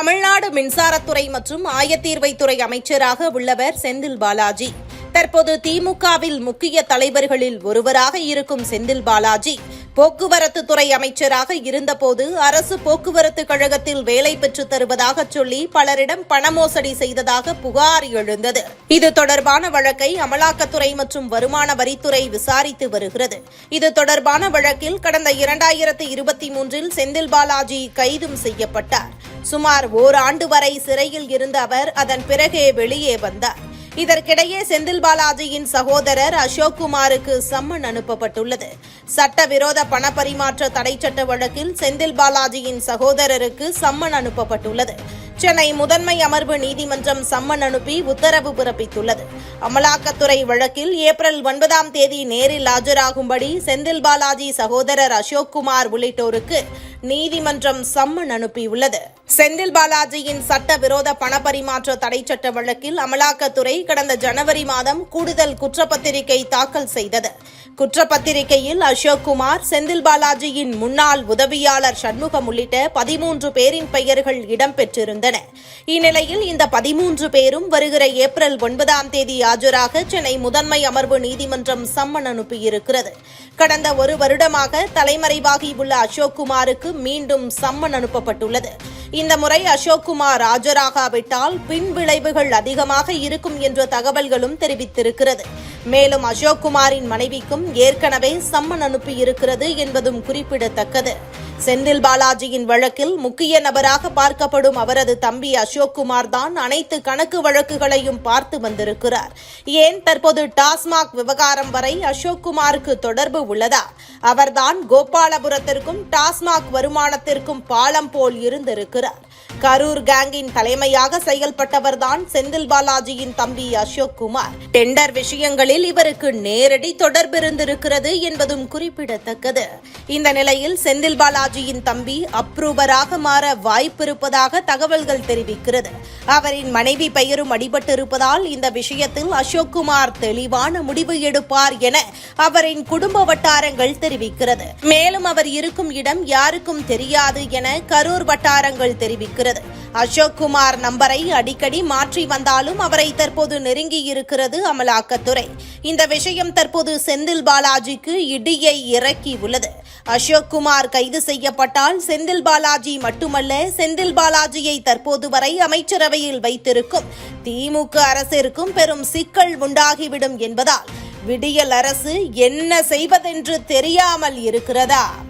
தமிழ்நாடு மின்சாரத்துறை மற்றும் ஆயத்தீர்வைத்துறை அமைச்சராக உள்ளவர் செந்தில் பாலாஜி. தற்போது திமுகவில் முக்கிய தலைவர்களில் ஒருவராக இருக்கும் செந்தில் பாலாஜி போக்குவரத்து துறை அமைச்சராக இருந்தபோது அரசு போக்குவரத்து கழகத்தில் வேலை பெற்றுத் தருவதாக சொல்லி பலரிடம் பணமோசடி செய்ததாக புகார் எழுந்தது. இது தொடர்பான வழக்கை அமலாக்கத்துறை மற்றும் வருமான வரித்துறை விசாரித்து வருகிறது. இது தொடர்பான வழக்கில் கடந்த இரண்டாயிரத்து இருபத்தி மூன்றில் செந்தில் பாலாஜி கைதும் செய்யப்பட்டார். சுமார் ஓராண்டு வரை சிறையில் இருந்த அவர் அதன் பிறகே வெளியே வந்தார். இதற்கிடையே செந்தில் பாலாஜியின் சகோதரர் அசோக் குமாருக்கு சம்மன் அனுப்பப்பட்டுள்ளது. சட்டவிரோத பணப்பரிமாற்ற தடை சட்ட வழக்கில் செந்தில் பாலாஜியின் சகோதரருக்கு சம்மன் அனுப்பப்பட்டுள்ளது. சென்னை முதன்மை அமர்வு நீதிமன்றம் சம்மன் அனுப்பி உத்தரவு பிறப்பித்துள்ளது. அமலாக்கத்துறை வழக்கில் ஏப்ரல் ஒன்பதாம் தேதி நேரில் ஆஜராகும்படி செந்தில் பாலாஜி சகோதரர் அசோக் குமார் உள்ளிட்டோருக்கு நீதிமன்றம் சம்மன் அனுப்பியுள்ளது. செந்தில் பாலாஜியின் சட்டவிரோத பணப்பரிமாற்ற தடை சட்ட வழக்கில் அமலாக்கத்துறை கடந்த ஜனவரி மாதம் கூடுதல் குற்றப்பத்திரிகை தாக்கல் செய்தது. குற்றப்பத்திரிகையில் அசோக் குமார் செந்தில் பாலாஜியின் முன்னாள் உதவியாளர் சண்முகம் உள்ளிட்ட பதிமூன்று பேரின் பெயர்கள் இடம்பெற்றிருந்தன. இந்நிலையில் இந்த பதிமூன்று பேரும் வருகிற ஏப்ரல் ஒன்பதாம் தேதி ஆஜராக சென்னை முதன்மை அமர்வு நீதிமன்றம் சம்மன் அனுப்பியிருக்கிறது. கடந்த ஒரு வருடமாக தலைமறைவாகியுள்ள அசோக் குமாருக்கு மீண்டும் சம்மன் அனுப்பப்பட்டுள்ளது. இந்த முறை அசோக் குமார் ஆஜராகாவிட்டால் பின் விளைவுகள் அதிகமாக இருக்கும் என்ற தகவல்களும் தெரிவித்திருக்கிறது. மேலும் அசோக் குமாரின் மனைவிக்கும் ஏற்கனவே சம்மன் அனுப்பியிருக்கிறது என்பதும் குறிப்பிடத்தக்கது. செந்தில் பாலாஜியின் வழக்கில் முக்கிய நபராக பார்க்கப்படும் அவரது தம்பி அசோக்குமார் தான் அனைத்து கணக்கு வழக்குகளையும் பார்த்து வந்திருக்கிறார். ஏன் தற்போது டாஸ்மாக் விவகாரம் வரை அசோக்குமாருக்கு தொடர்பு உள்ளதா? அவர்தான் கோபாலபுரத்திற்கும் டாஸ்மாக் வருமானத்திற்கும் பாலம் போல் இருந்திருக்கிறார். கரூர் கேங்கின் தலைமையாக செயல்பட்டவர்தான் செந்தில் பாலாஜியின் தம்பி அசோக் குமார். டெண்டர் விஷயங்களில் இவருக்கு நேரடி தொடர்பு இருந்திருக்கிறது என்பதும் குறிப்பிடத்தக்கது. இந்த நிலையில் செந்தில் பாலாஜியின் தம்பி அப்ரூவராக மாற வாய்ப்பிருப்பதாக தகவல்கள் தெரிவிக்கிறது. அவரின் மனைவி பெயரும் அடிபட்டிருப்பதால் இந்த விஷயத்தில் அசோக் குமார் தெளிவான முடிவு எடுப்பார் என அவரின் குடும்ப வட்டாரங்கள் தெரிவிக்கிறது. மேலும் அவர் இருக்கும் இடம் யாருக்கும் தெரியாது என கரூர் வட்டாரங்கள் தெரிவிக்கிறது. அசோக் குமார் நம்பரை அடிக்கடி மாற்றி வந்தாலும் அவரை தற்போது நெருங்கி இருக்கிறது அமலாக்கத்துறை. இந்த விஷயம் தற்போது செந்தில் பாலாஜிக்கு இடியை இறக்கி உள்ளது அசோக் குமார் கைது செய்யப்பட்டால் செந்தில் பாலாஜி மட்டுமல்ல செந்தில் பாலாஜியை தற்போது வரை அமைச்சரவையில் வைத்திருக்கும் திமுக அரசிற்கும் பெரும் சிக்கல் உண்டாகிவிடும் என்பதால் விடியல் அரசு என்ன செய்வதென்று தெரியாமல் இருக்கிறதா?